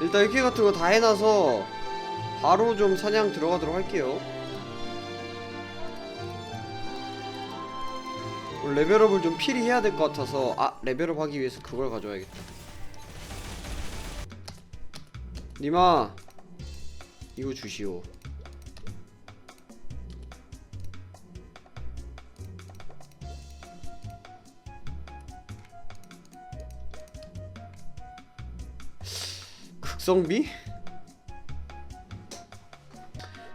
일단 이렇게 같은 거 다 해놔서 바로 좀 사냥 들어가도록 할게요. 레벨업을 좀 필히 해야 될 것 같아서 아 레벨업 하기 위해서 그걸 가져와야겠다. 니마 이거 주시오 극성비?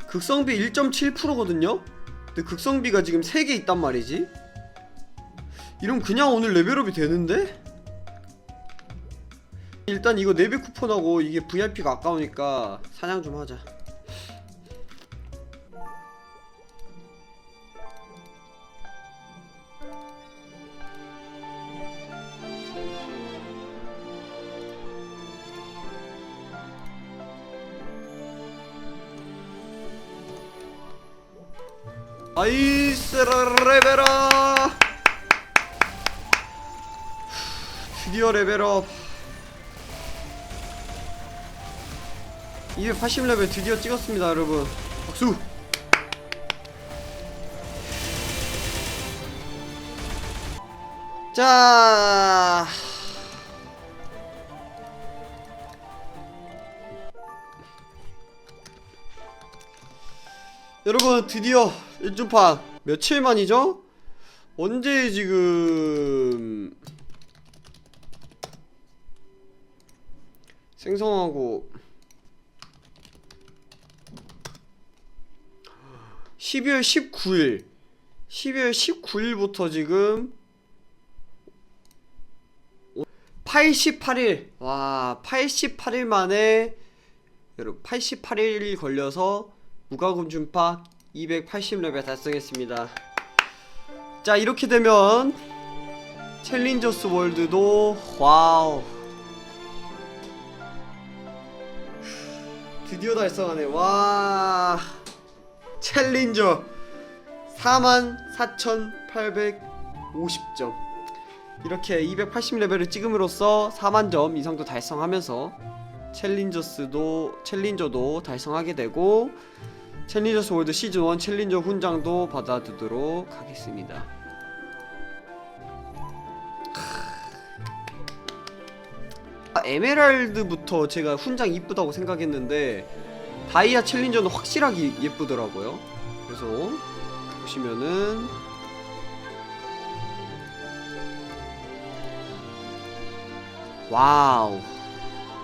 극성비 1.7%거든요? 근데 극성비가 지금 3개 있단 말이지? 이럼 그냥 오늘 레벨업이 되는데? 일단 이거 4배 쿠폰하고 이게 VIP가 아까우니까 사냥 좀 하자 아이스 레벨업 드디어 레벨업. 280레벨 드디어 찍었습니다 여러분. 박수. 자. 여러분 드디어 일주판 며칠 만이죠? 언제 지금 생성하고 12월 19일 12월 19일부터 지금 88일 와 88일 만에 여러분 88일 걸려서 무과금 준파 280레벨 달성했습니다. 자 이렇게 되면 챌린저스 월드도 와우. 드디어 달성하네. 와 챌린저 44,850점. 이렇게 280레벨을 찍음으로써 4만점 이상도 달성하면서 챌린저스도 챌린저도 달성하게 되고 챌린저스 월드 시즌1 챌린저 훈장도 받아두도록 하겠습니다. 아, 에메랄드부터 제가 훈장 이쁘다고 생각했는데 다이아 챌린저는 확실하게 예쁘더라고요. 그래서 보시면은 와우.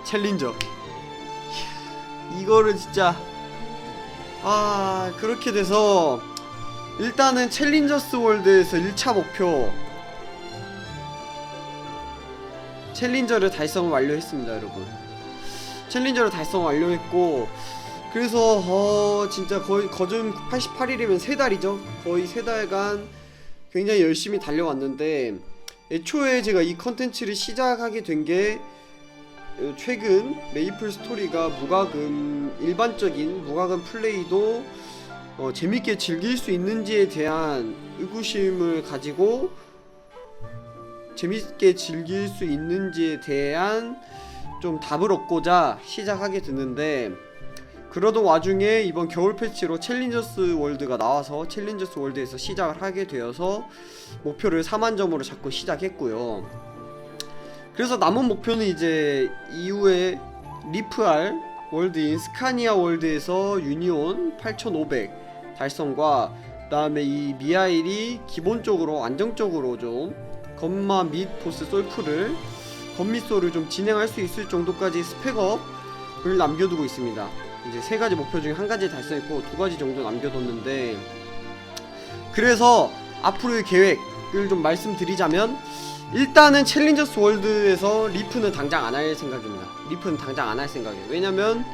챌린저. 이거를 진짜 아 그렇게 돼서 일단은 챌린저스 월드에서 1차 목표 챌린저를 달성 완료했습니다 여러분. 챌린저를 달성 완료했고 그래서 어 진짜 거의 거즘 88일이면 세 달이죠? 거의 세 달간 굉장히 열심히 달려왔는데 애초에 제가 이 컨텐츠를 시작하게 된게 최근 메이플 스토리가 무과금 일반적인 무과금 플레이도 어, 재밌게 즐길 수 있는지에 대한 의구심을 가지고 재밌게 즐길 수 있는지에 대한 좀 답을 얻고자 시작하게 됐는데 그러던 와중에 이번 겨울 패치로 챌린저스 월드가 나와서 챌린저스 월드에서 시작을 하게 되어서 목표를 4만 점으로 잡고 시작했고요. 그래서 남은 목표는 이제 이후에 리프알 월드인 스카니아 월드에서 유니온 8500 달성과 그 다음에 이 미하일이 기본적으로 안정적으로 좀 건마 및 보스 솔프를 건미소를 좀 진행할 수 있을 정도까지 스펙업을 남겨두고 있습니다. 이제 세 가지 목표 중에 한 가지 달성했고 두 가지 정도 남겨뒀는데 그래서 앞으로의 계획을 좀 말씀드리자면 일단은 챌린저스 월드에서 리프는 당장 안 할 생각입니다. 리프는 당장 안 할 생각이에요. 왜냐면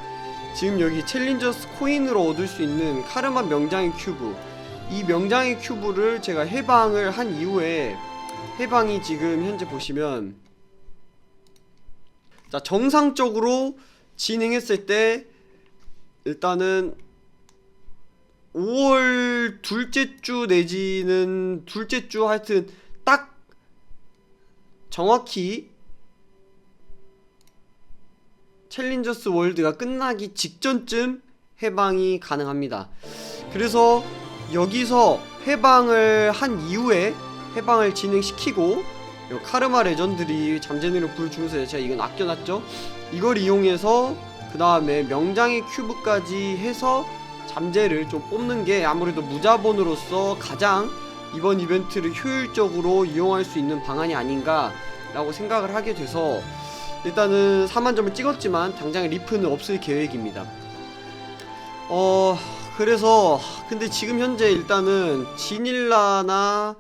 지금 여기 챌린저스 코인으로 얻을 수 있는 카르마 명장의 큐브 이 명장의 큐브를 제가 해방을 한 이후에 해방이 지금 현재 보시면 자 정상적으로 진행했을 때 일단은 5월 둘째 주 내지는 둘째 주 하여튼 딱 정확히 챌린저스 월드가 끝나기 직전쯤 해방이 가능합니다. 그래서 여기서 해방을 한 이후에 해방을 진행시키고 요 카르마 레전드리 잠재능을 보여주면서 제가 이건 아껴놨죠. 이걸 이용해서 그 다음에 명장의 큐브까지 해서 잠재를 좀 뽑는 게 아무래도 무자본으로서 가장 이번 이벤트를 효율적으로 이용할 수 있는 방안이 아닌가라고 생각을 하게 돼서 일단은 4만 점을 찍었지만 당장 리프는 없을 계획입니다. 어 그래서 근데 지금 현재 일단은 지닐라나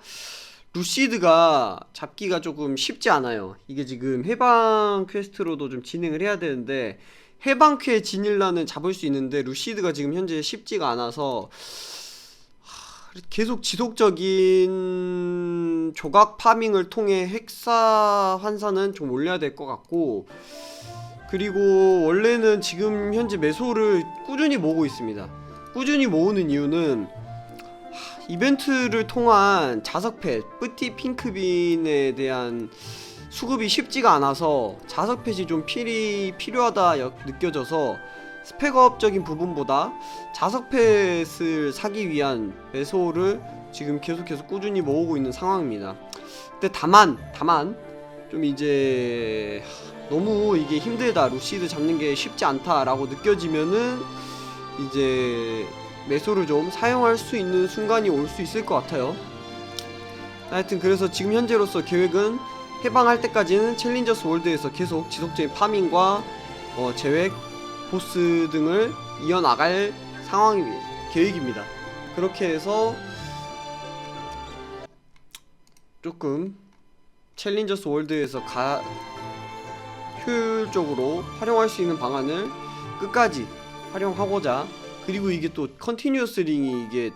루시드가 잡기가 조금 쉽지 않아요. 이게 지금 해방 퀘스트로도 좀 진행을 해야 되는데 해방 퀘 지닐라는 잡을 수 있는데 루시드가 지금 현재 쉽지가 않아서 하, 계속 지속적인 조각 파밍을 통해 헥사 환산은 좀 올려야 될 것 같고 그리고 원래는 지금 현재 매소를 꾸준히 모으고 있습니다. 꾸준히 모으는 이유는 하, 이벤트를 통한 자석펫, 뿌띠 핑크빈에 대한 수급이 쉽지가 않아서 자석펫이 좀 필요하다 여- 느껴져서 스펙업적인 부분보다 자석펫을 사기 위한 매소를 지금 계속해서 꾸준히 모으고 있는 상황입니다. 근데 다만 다만 좀 이제 하, 너무 이게 힘들다 루시드 잡는 게 쉽지 않다라고 느껴지면은 이제 매소를 좀 사용할 수 있는 순간이 올 수 있을 것 같아요. 하여튼 그래서 지금 현재로서 계획은 해방할 때까지는 챌린저스 월드에서 계속 지속적인 파밍과 어, 제획, 보스 등을 이어나갈 상황이 계획입니다. 그렇게 해서 조금 챌린저스 월드에서 가 효율적으로 활용할 수 있는 방안을 끝까지 활용하고자 그리고 이게 또 컨티뉴어스 링이 이게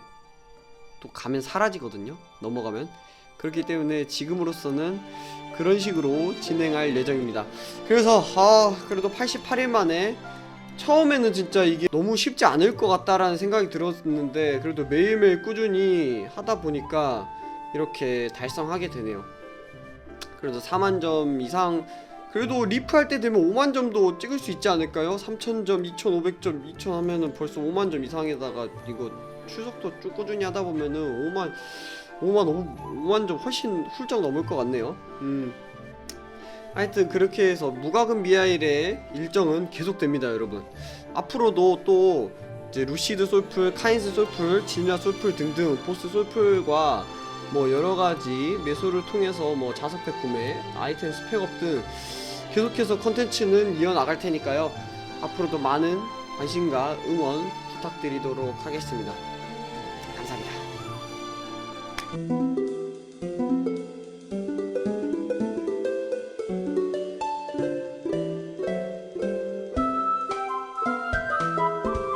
또 가면 사라지거든요. 넘어가면 그렇기 때문에 지금으로서는 그런 식으로 진행할 예정입니다. 그래서 아 그래도 88일 만에 처음에는 진짜 이게 너무 쉽지 않을 것 같다라는 생각이 들었는데 그래도 매일매일 꾸준히 하다 보니까 이렇게 달성하게 되네요. 그래도 4만 점 이상 그래도 리프 할 때 되면 5만 점도 찍을 수 있지 않을까요? 3,000점, 2,500점, 2,000 하면은 벌써 5만 점 이상에다가 이거 추석도 쭉 꾸준히 하다 보면은 5만 5만 5만 점 훨씬 훌쩍 넘을 것 같네요. 음. 하여튼 그렇게 해서 무과금 미하일의 일정은 계속됩니다, 여러분. 앞으로도 또 이제 루시드 솔풀, 카인스 솔풀, 진야 솔풀 등등 보스 솔풀과 뭐 여러 가지 매수를 통해서 뭐 자석팩 구매, 아이템 스펙업 등 계속해서 컨텐츠는 이어나갈 테니까요. 앞으로도 많은 관심과 응원 부탁드리도록 하겠습니다. 감사합니다.